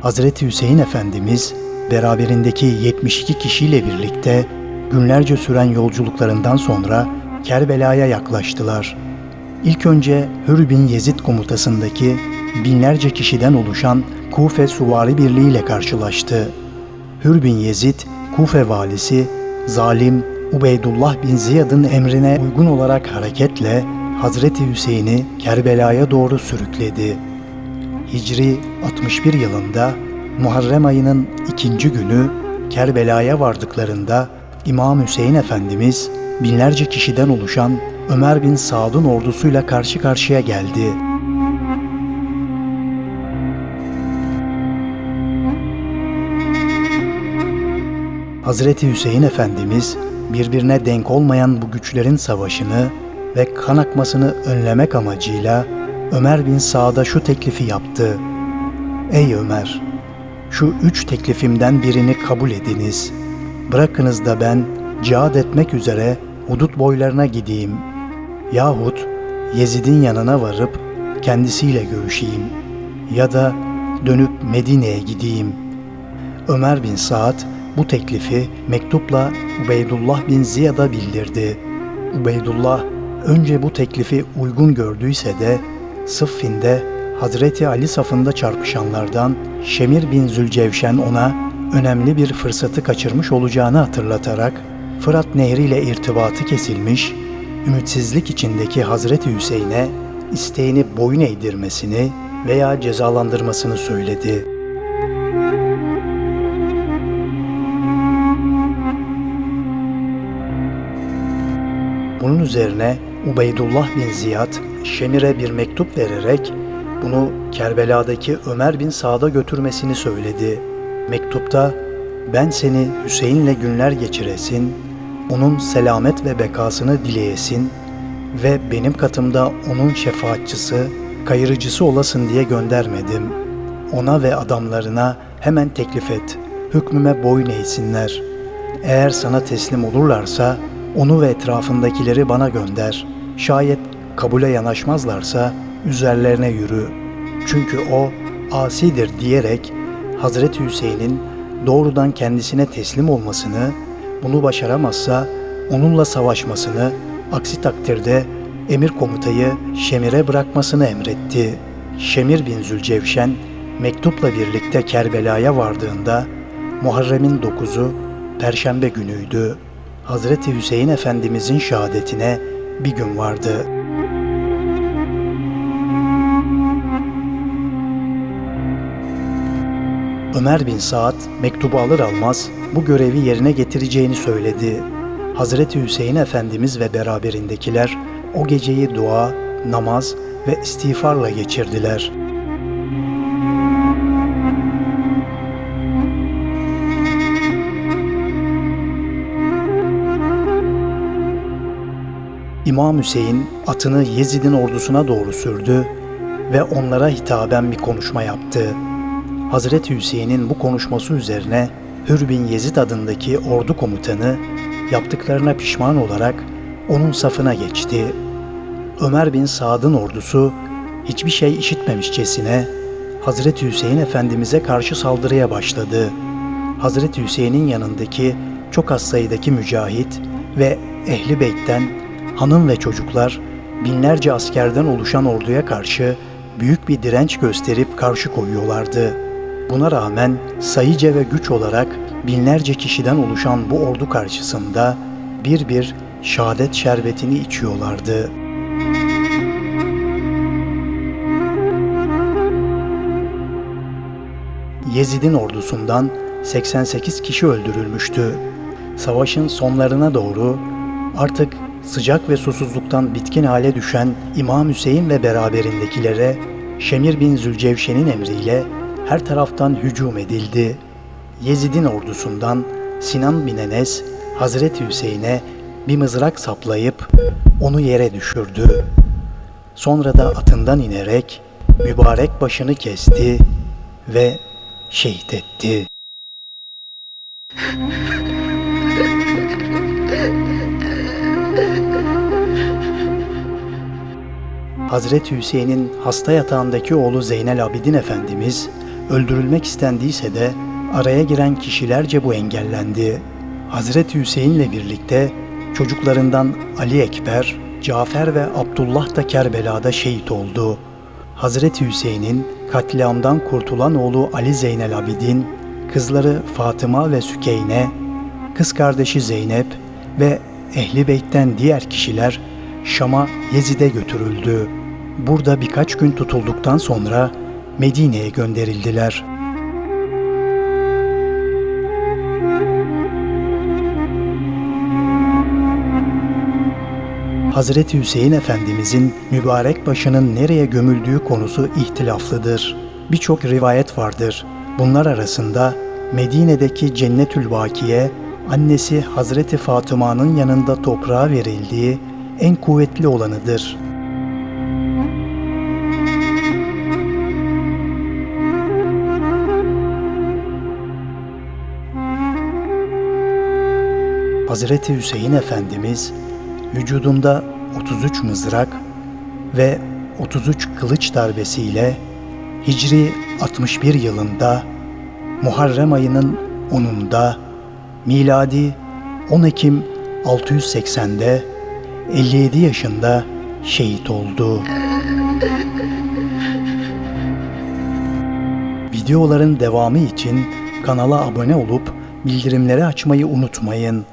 Hazreti Hüseyin Efendimiz beraberindeki 72 kişiyle birlikte günlerce süren yolculuklarından sonra Kerbela'ya yaklaştılar. İlk önce Hür bin Yezid komutasındaki binlerce kişiden oluşan Kufe Suvari Birliği ile karşılaştı. Hür bin Yezid, Kufe valisi, zalim Ubeydullah bin Ziyad'ın emrine uygun olarak hareketle Hazreti Hüseyin'i Kerbela'ya doğru sürükledi. Hicri 61 yılında Muharrem ayının ikinci günü Kerbela'ya vardıklarında İmam Hüseyin Efendimiz binlerce kişiden oluşan Ömer bin Saad'ın ordusuyla karşı karşıya geldi. Hazreti Hüseyin Efendimiz birbirine denk olmayan bu güçlerin savaşını ve kan akmasını önlemek amacıyla Ömer bin Saad'a şu teklifi yaptı. Ey Ömer! Şu üç teklifimden birini kabul ediniz. Bırakınız da ben cihad etmek üzere hudut boylarına gideyim. Yahut Yezid'in yanına varıp kendisiyle görüşeyim. Ya da dönüp Medine'ye gideyim. Ömer bin Saad bu teklifi mektupla Ubeydullah bin Ziyad'a bildirdi. Ubeydullah önce bu teklifi uygun gördüyse de Sıffin'de Hazreti Ali safında çarpışanlardan Şemir bin Zülcevşen ona önemli bir fırsatı kaçırmış olacağını hatırlatarak Fırat Nehri ile irtibatı kesilmiş, ümitsizlik içindeki Hazreti Hüseyin'e isteğini boyun eğdirmesini veya cezalandırmasını söyledi. Bunun üzerine Ubeydullah bin Ziyad Şemir'e bir mektup vererek bunu Kerbela'daki Ömer bin Sa'da götürmesini söyledi. Mektupta ben seni Hüseyin'le günler geçiresin, onun selamet ve bekasını dileyesin ve benim katımda onun şefaatçısı, kayırıcısı olasın diye göndermedim. Ona ve adamlarına hemen teklif et, hükmüme boyun eğsinler. Eğer sana teslim olurlarsa onu ve etrafındakileri bana gönder. Şayet kabule yanaşmazlarsa üzerlerine yürü. Çünkü o asidir diyerek Hazreti Hüseyin'in doğrudan kendisine teslim olmasını, bunu başaramazsa onunla savaşmasını, aksi takdirde emir komutayı Şemir'e bırakmasını emretti. Şemir bin Zülcevşen mektupla birlikte Kerbela'ya vardığında Muharrem'in 9'u Perşembe günüydü. Hazreti Hüseyin Efendimizin şehadetine bir gün vardı. Ömer bin Saad mektubu alır almaz bu görevi yerine getireceğini söyledi. Hazreti Hüseyin Efendimiz ve beraberindekiler o geceyi dua, namaz ve istiğfarla geçirdiler. İmam Hüseyin atını Yezid'in ordusuna doğru sürdü ve onlara hitaben bir konuşma yaptı. Hazreti Hüseyin'in bu konuşması üzerine Hür bin Yezid adındaki ordu komutanı yaptıklarına pişman olarak onun safına geçti. Ömer bin Saad'ın ordusu hiçbir şey işitmemişçesine Hazreti Hüseyin Efendimiz'e karşı saldırıya başladı. Hazreti Hüseyin'in yanındaki çok az sayıdaki mücahit ve ehli beytten hanım ve çocuklar binlerce askerden oluşan orduya karşı büyük bir direnç gösterip karşı koyuyorlardı. Buna rağmen sayıca ve güç olarak binlerce kişiden oluşan bu ordu karşısında bir bir şehadet şerbetini içiyorlardı. Yezid'in ordusundan 88 kişi öldürülmüştü. Savaşın sonlarına doğru artık sıcak ve susuzluktan bitkin hale düşen İmam Hüseyin ve beraberindekilere Şemir bin Zülcevşen'in emriyle her taraftan hücum edildi. Yezid'in ordusundan Sinan bin Enes Hazreti Hüseyin'e bir mızrak saplayıp onu yere düşürdü. Sonra da atından inerek mübarek başını kesti ve şehit etti. Hazreti Hüseyin'in hasta yatağındaki oğlu Zeynel Abidin Efendimiz Öldürülmek istendiyse de araya giren kişilerce bu engellendi. Hazreti Hüseyin'le birlikte çocuklarından Ali Ekber, Cafer ve Abdullah da Kerbela'da şehit oldu. Hazreti Hüseyin'in katliamdan kurtulan oğlu Ali Zeynel Abidin, kızları Fatıma ve Sükeyne, kız kardeşi Zeynep ve Ehli Beyt'ten diğer kişiler Şam'a Yezid'e götürüldü. Burada birkaç gün tutulduktan sonra Medine'ye gönderildiler. Hazreti Hüseyin Efendimizin mübarek başının nereye gömüldüğü konusu ihtilaflıdır. Birçok rivayet vardır. Bunlar arasında Medine'deki Cennetül Bakiye, annesi Hazreti Fatıma'nın yanında toprağa verildiği en kuvvetli olanıdır. Hazreti Hüseyin Efendimiz vücudunda 33 mızrak ve 33 kılıç darbesiyle Hicri 61 yılında Muharrem ayının 10'unda miladi 10 Ekim 680'de 57 yaşında şehit oldu. Videoların devamı için kanala abone olup bildirimleri açmayı unutmayın.